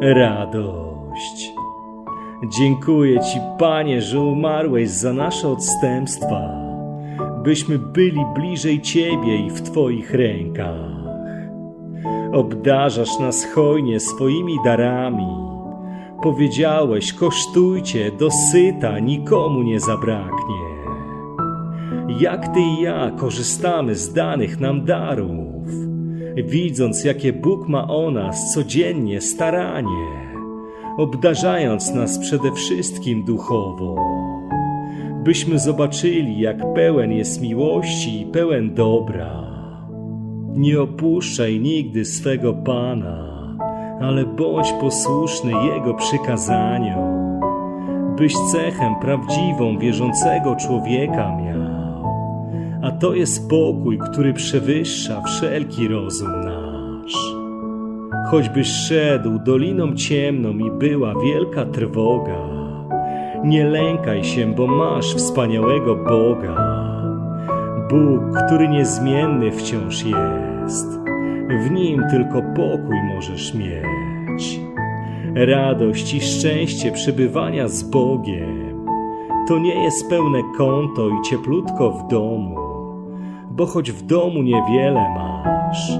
radość. Dziękuję Ci, Panie, że umarłeś za nasze odstępstwa, byśmy byli bliżej Ciebie i w Twoich rękach. Obdarzasz nas hojnie swoimi darami. Powiedziałeś, kosztujcie, dosyta, nikomu nie zabraknie. Jak Ty i ja korzystamy z danych nam darów, widząc, jakie Bóg ma o nas codziennie staranie, obdarzając nas przede wszystkim duchowo, byśmy zobaczyli, jak pełen jest miłości i pełen dobra. Nie opuszczaj nigdy swego Pana, ale bądź posłuszny Jego przykazaniom, byś cechę prawdziwą wierzącego człowieka. A to jest pokój, który przewyższa wszelki rozum nasz. Choćbyś szedł doliną ciemną i była wielka trwoga, nie lękaj się, bo masz wspaniałego Boga. Bóg, który niezmienny wciąż jest, w nim tylko pokój możesz mieć. Radość i szczęście przebywania z Bogiem to nie jest pełne konto i cieplutko w domu, bo choć w domu niewiele masz,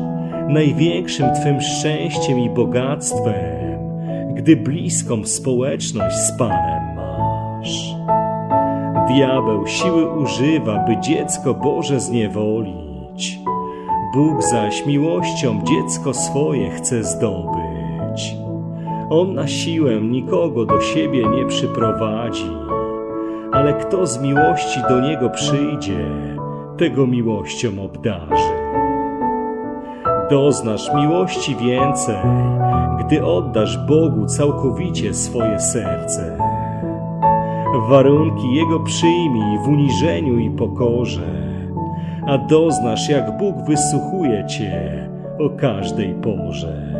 największym Twym szczęściem i bogactwem, gdy bliską społeczność z Panem masz. Diabeł siły używa, by dziecko Boże zniewolić. Bóg zaś miłością dziecko swoje chce zdobyć. On na siłę nikogo do siebie nie przyprowadzi, ale kto z miłości do niego przyjdzie, tego miłością obdarzy. Doznasz miłości więcej, gdy oddasz Bogu całkowicie swoje serce. Warunki Jego przyjmij w uniżeniu i pokorze, a doznasz, jak Bóg wysłuchuje Cię o każdej porze.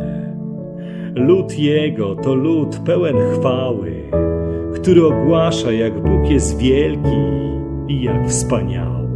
Lud Jego to lud pełen chwały, który ogłasza, jak Bóg jest wielki i jak wspaniały.